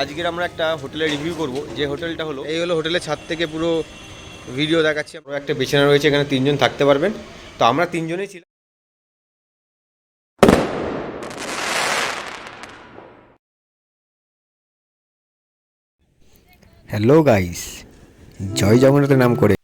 আজকের আমরা একটা হোটেলে রিভিউ করব। যে হোটেলটা হলো এই হলো হোটেলের ছাদ থেকে পুরো ভিডিও দেখাচ্ছি। আমরা একটা বিছানা রয়েছে এখানে তিনজন থাকতে পারবেন। তো আমরা তিনজনেই ছিলাম। হ্যালো গাইস জয় জগন্নাথের নাম করে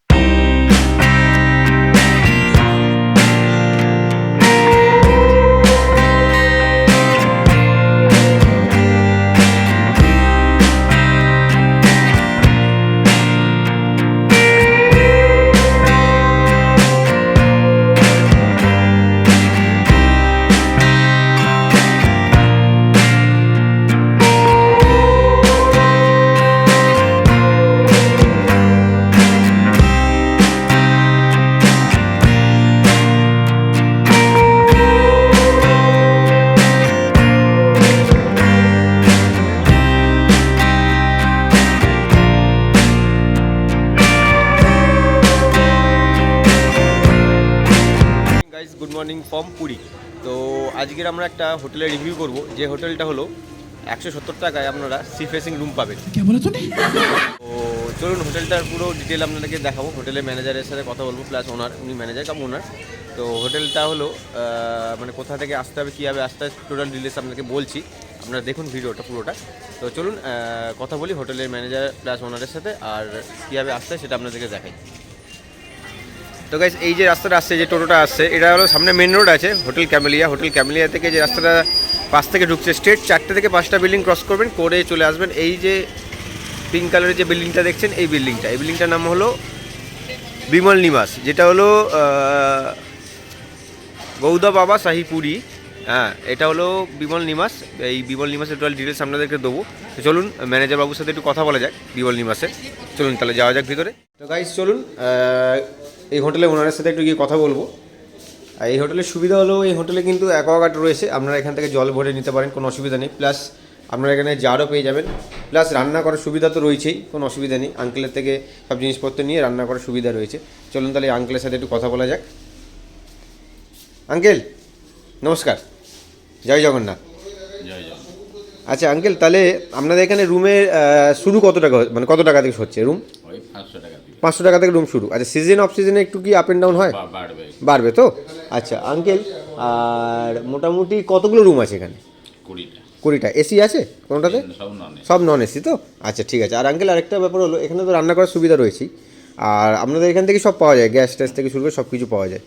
মর্নিং ফ্রম পুরী তো আজকের আমরা একটা হোটেলে রিভিউ করব। যে হোটেলটা হলো একশো সত্তর টাকায় আপনারা সি ফেসিং রুম পাবেন। তো চলুন হোটেলটার পুরো ডিটেল আপনাদেরকে দেখাবো। হোটেলের ম্যানেজারের সাথে কথা বলব প্লাস ওনার উনি ম্যানেজার কাম ওনার তো হোটেলটা হলো মানে কোথা থেকে আসতে হবে কীভাবে আসতে হবে টোটাল ডিটেলস আপনাকে বলছি। আপনারা দেখুন ভিডিওটা পুরোটা। তো চলুন কথা বলি হোটেলের ম্যানেজার প্লাস ওনারের সাথে আর কীভাবে আসতে সেটা আপনাদেরকে দেখাই। তো গাইজ এই যে রাস্তাটা আসছে, যে টোটোটা আসছে, এটা হলো সামনে মেন রোড আছে হোটেল ক্যামেলিয়া হোটেল ক্যামেলিয়া থেকে যে রাস্তাটা পাশ থেকে ঢুকছে স্ট্রেট চারটে থেকে পাঁচটা বিল্ডিং ক্রস করবেন, করে চলে আসবেন। এই যে পিঙ্ক কালারের যে বিল্ডিংটা দেখছেন, এই বিল্ডিংটা এই বিল্ডিংটার নাম হলো বিমল নিবাস, যেটা হলো গৌদা বাবা শাহিপুরি হ্যাঁ এটা হলো বিমল নিবাস। এই বিমল নিবাসের টোটাল ডিটেলস আপনাদেরকে দেবো। চলুন ম্যানেজার বাবুর সাথে একটু কথা বলা যাক বিমল নিবাসে চলুন, তাহলে যাওয়া যাক ভিতরে। তো গাইজ চলুন এই হোটেলে ওনারের সাথে একটু গিয়ে কথা বলব। আর এই হোটেলের সুবিধা হলো এই হোটেলে কিন্তু অ্যাকোয়াগার্ড রয়েছে আপনারা এখান থেকে জল ভরে নিতে পারেন কোনো অসুবিধা নেই। প্লাস আপনারা এখানে জারও পেয়ে যাবেন। প্লাস রান্না করার সুবিধা তো রয়েছেই কোনো অসুবিধা নেই। আঙ্কেলের থেকে সব জিনিসপত্র নিয়ে রান্না করার সুবিধা রয়েছে। চলুন তাহলে আঙ্কেলের সাথে একটু কথা বলা যাক। আঙ্কেল নমস্কার। জয় জগন্নাথ। আচ্ছা আঙ্কেল তাহলে আপনাদের এখানে রুমের শুরু কত টাকা মানে কত টাকা থেকে হচ্ছে? রুম? ওই পাঁচশো টাকা পাঁচশো টাকা থেকে রুম শুরু। আচ্ছা সিজন অফ সিজনে একটু কি আপ অ্যান্ড ডাউন হয়? বাড়বে। বাড়বে তো? আচ্ছা আঙ্কেল আর মোটামুটি কতগুলো রুম আছে এখানে? কুড়িটা। কুড়িটা। এসি আছে কোনোটাতে? সব নন এসি তো? আচ্ছা ঠিক আছে। আর আঙ্কেল আরেকটা ব্যাপার হলো এখানে তো রান্না করার সুবিধা রয়েছেই। আর আপনাদের এখান থেকে সব পাওয়া যায় গ্যাস ট্যাস থেকে শুরু করে সব কিছু পাওয়া যায়।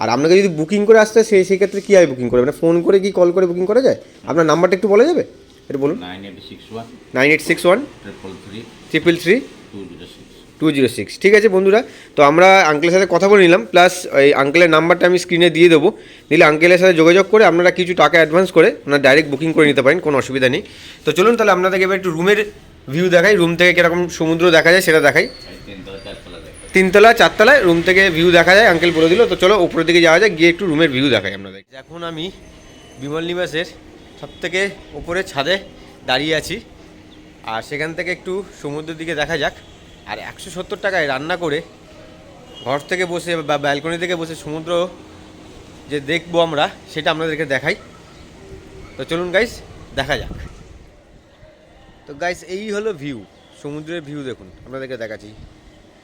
আর আপনাকে যদি বুকিং করে আসতে হয়, সেই সেক্ষেত্রে কীভাবে বুকিং করে মানে ফোন করে কি কল করে বুকিং করা যায়? আপনার নাম্বারটা একটু বলা যাবে? এটা বলুন। Nine eight six one nine eight six one triple three triple three two zero six two zero six. ঠিক আছে বন্ধুরা? তো আমরা আঙ্কেলের সাথে কথা বলে নিলাম প্লাস এই আঙ্কেলের নাম্বারটা আমি স্ক্রিনে দিয়ে দেবো। দিলে আঙ্কেলের সাথে যোগাযোগ করে আপনারা কিছু টাকা অ্যাডভান্স করে ওনার ডাইরেক্ট বুকিং করে নিতে পারেন, কোনো অসুবিধা নেই। তো চলুন তাহলে আপনাদেরকে এবার একটু রুমের ভিউ দেখাই। রুম থেকে কীরকম সমুদ্র দেখা যায় সেটা দেখাই। তিনতলা, চারতলায় রুম থেকে ভিউ দেখা যায় আঙ্কেল বলে দিল। তো চলো উপরের দিকে যাওয়া যায় গিয়ে একটু রুমের ভিউ দেখাই আপনাদের এখন আমি বিমল নিবাসের সব থেকে উপরে ছাদে দাঁড়িয়ে আছি। আর সেখান থেকে একটু সমুদ্রের দিকে দেখা যাক। আর একশো সত্তর টাকায় রান্না করে ঘর থেকে বসে বা ব্যালকনি থেকে বসে সমুদ্র যে দেখব আমরা, সেটা আপনাদেরকে দেখাই। তো চলুন গাইস দেখা যাক। তো গাইস এই হলো ভিউ সমুদ্রের ভিউ দেখুন, আপনাদেরকে দেখাচ্ছি।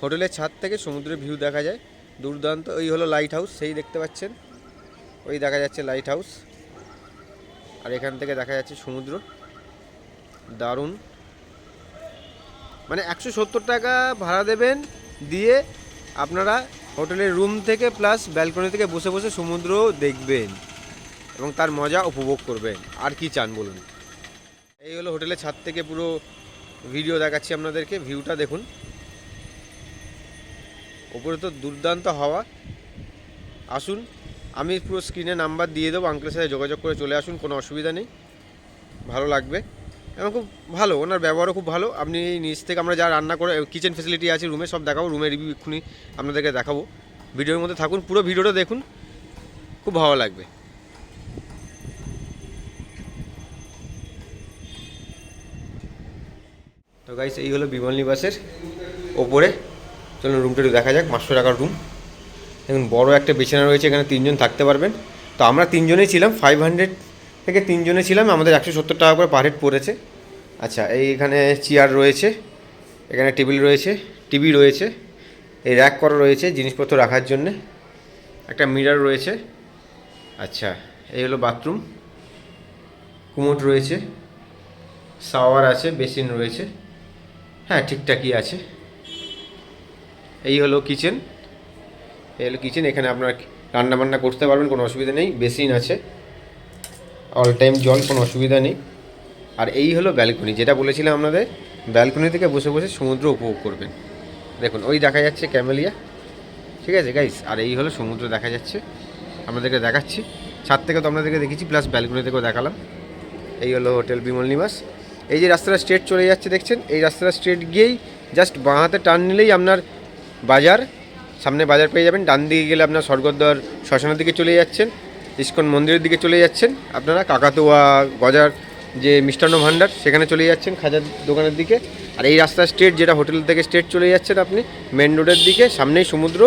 হোটেলের ছাদ থেকে সমুদ্রের ভিউ দেখা যায়। দুর্দান্ত ওই হলো লাইট হাউস সেই দেখতে পাচ্ছেন। ওই দেখা যাচ্ছে লাইট হাউস আর এখান থেকে দেখা যাচ্ছে সমুদ্র। দারুণ। মানে একশো সত্তর টাকা ভাড়া দেবেন দিয়ে আপনারা হোটেলের রুম থেকে প্লাস ব্যালকনি থেকে বসে বসে সমুদ্র দেখবেন এবং তার মজা উপভোগ করবেন। আর কি চান বলুন? এই হলো হোটেলের ছাদ থেকে পুরো ভিডিও দেখাচ্ছি আপনাদেরকে, ভিউটা দেখুন। ওপরে তো দুর্দান্ত হাওয়া। আসুন, আমি পুরো স্ক্রিনে নাম্বার দিয়ে দেবো আঙ্কেলের সাথে যোগাযোগ করে চলে আসুন, কোনো অসুবিধা নেই। ভালো লাগবে। এবং খুব ভালো, ওনার ব্যবহারও খুব ভালো। আপনি নিচ থেকে আমরা যা রান্না করে কিচেন ফেসিলিটি আছে রুমে সব দেখাবো রুমের রিভিউ এক্ষুনি আপনাদেরকে দেখাবো। ভিডিওর মধ্যে থাকুন, পুরো ভিডিওটা দেখুন, খুব ভালো লাগবে। তো গাইস এই হলো বিমল নিবাসের ওপরে। চলুন রুমটা একটু দেখা যাক, পাঁচশো টাকার রুম দেখুন, বড় একটা বিছানা রয়েছে, এখানে তিনজন থাকতে পারবেন। তো আমরা তিনজনেই ছিলাম ফাইভ হান্ড্রেড থেকে তিনজনে ছিলাম, আমাদের একশো সত্তর টাকা করে পার হেড পড়েছে। আচ্ছা এইখানে চেয়ার রয়েছে, এখানে টেবিল রয়েছে টিভি রয়েছে, এই র্যাক করা রয়েছে জিনিসপত্র রাখার জন্যে। একটা মিরার রয়েছে আচ্ছা এই হলো বাথরুম কুমোট রয়েছে শাওয়ার আছে বেসিন রয়েছে হ্যাঁ ঠিকঠাকই আছে। এই হলো কিচেন এই হলো কিচেন এখানে আপনার রান্না বান্না করতে পারবেন, কোনো অসুবিধা নেই বেসিন আছে। অল টাইম জল, কোনো অসুবিধা নেই। আর এই হলো ব্যালকনি যেটা বলেছিলাম আপনাদের ব্যালকনি থেকে বসে বসে সমুদ্র উপভোগ করবেন। দেখুন, ওই দেখা যাচ্ছে ক্যামেলিয়া ঠিক আছে গাইস আর এই হলো সমুদ্র দেখা যাচ্ছে, আপনাদেরকে দেখাচ্ছি। ছাদ থেকে তো আপনাদেরকে দেখেছি প্লাস ব্যালকনি থেকেও দেখালাম। এই হলো হোটেল বিমল নিবাস। এই যে রাস্তাটা স্ট্রেট চলে যাচ্ছে, দেখছেন? এই রাস্তাটা স্ট্রেট গিয়েই জাস্ট বাঁ হাতে টার্ন নিলেই আপনার বাজার, সামনে বাজার পেয়ে যাবেন। ডান দিকে গেলে আপনার স্বর্গদ্বার, শ্মশানের দিকে চলে যাচ্ছেন। ইস্কন মন্দিরের দিকে চলে যাচ্ছেন আপনারা, কাকাতুয়া গজার যে মিষ্টান্ন ভাণ্ডার, সেখানে চলে যাচ্ছেন খাজার দোকানের দিকে। আর এই রাস্তা স্ট্রেট যেটা হোটেল থেকে স্ট্রেট চলে যাচ্ছেন আপনি, মেন রোডের দিকে, সামনেই সমুদ্র,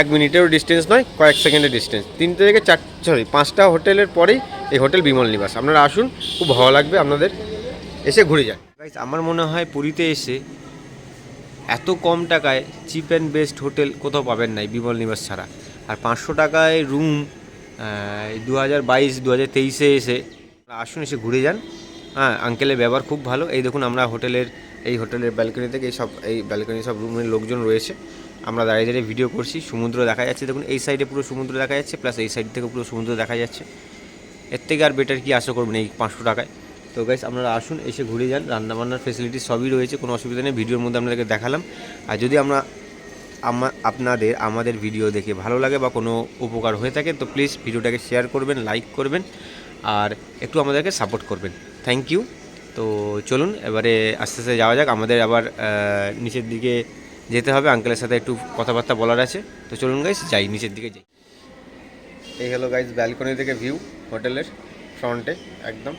এক মিনিটেরও ডিস্টেন্স নয়, কয়েক সেকেন্ডের ডিস্টেন্স। তিনটে থেকে চার, সরি, পাঁচটা হোটেলের পরেই এই হোটেল বিমল নিবাস। আপনারা আসুন, খুব ভালো লাগবে আপনাদের, এসে ঘুরে যান। আমার মনে হয় পুরীতে এসে এত কম টাকায় চিপ অ্যান্ড বেস্ট হোটেল কোথাও পাবেন নাই বিমল নিবাস ছাড়া। আর পাঁচশো টাকায় রুম দু হাজার বাইশ দু হাজার তেইশে এসে আসুন, এসে ঘুরে যান। হ্যাঁ আঙ্কেলের ব্যবহার খুব ভালো। এই দেখুন, আমরা হোটেলের, এই হোটেলের ব্যালকনি থেকে এই সব, এই ব্যালকনি সব রুমের লোকজন রয়েছে। আমরা দাঁড়িয়ে দাঁড়িয়ে ভিডিও করছি, সমুদ্র দেখা যাচ্ছে। দেখুন, এই সাইডে পুরো সমুদ্র দেখা যাচ্ছে প্লাস এই সাইড থেকে পুরো সমুদ্র দেখা যাচ্ছে। এর থেকে আর বেটার কি আশা করবেন এই পাঁচশো টাকায়? তো গাইস আপনারা আসুন, এসে ঘুরে যান। রান্নাবান্নার ফেসিলিটি সবই রয়েছে, কোনো অসুবিধা নেই। ভিডিওর মধ্যে আপনাদেরকে দেখালাম। আর যদি আমরা আমা আপনাদের, আমাদের ভিডিও দেখে ভালো লাগে বা কোনো উপকার হয়ে থাকে, তো প্লিজ ভিডিওটাকে শেয়ার করবেন লাইক করবেন, আর একটু আমাদেরকে সাপোর্ট করবেন। থ্যাংক ইউ তো চলুন, এবারে আস্তে আস্তে যাওয়া যাক। আমাদের আবার নিচের দিকে যেতে হবে। আঙ্কেলের সাথে একটু কথাবার্তা বলার আছে। তো চলুন গাইস যাই, নিচের দিকে যাই। এই হলো গাইস ব্যালকনি থেকে ভিউ হোটেলের ফ্রন্টে একদম।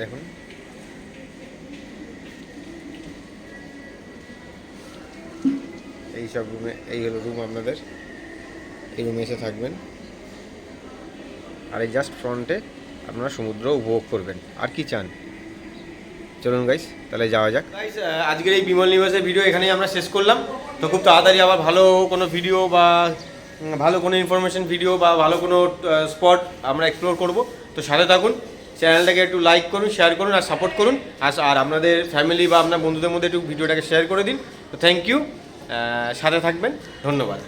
দেখুন। এই সব রুমে, এই হলো রুম আপনাদের। এই রুমে এসে থাকবেন। আর এই জাস্ট ফ্রন্টে আপনারা সমুদ্র উপভোগ করবেন। আর কি চান? চলুন গাইস তাহলে যাওয়া যাক। আজকের এই বিমল নিবাসের ভিডিও এখানেই আমরা শেষ করলাম। তো খুব তাড়াতাড়ি আবার ভালো কোনো ভিডিও বা ভালো কোনো ইনফরমেশন ভিডিও বা ভালো কোনো স্পট আমরা এক্সপ্লোর করব। তো সাথে থাকুন চ্যানেলটাকে একটু লাইক করুন শেয়ার করুন আর সাপোর্ট করুন। আর আপনাদের ফ্যামিলি বা আপনার বন্ধুদের মধ্যে একটু ভিডিওটাকে শেয়ার করে দিন। তো থ্যাংক ইউ সাথে থাকবেন। ধন্যবাদ।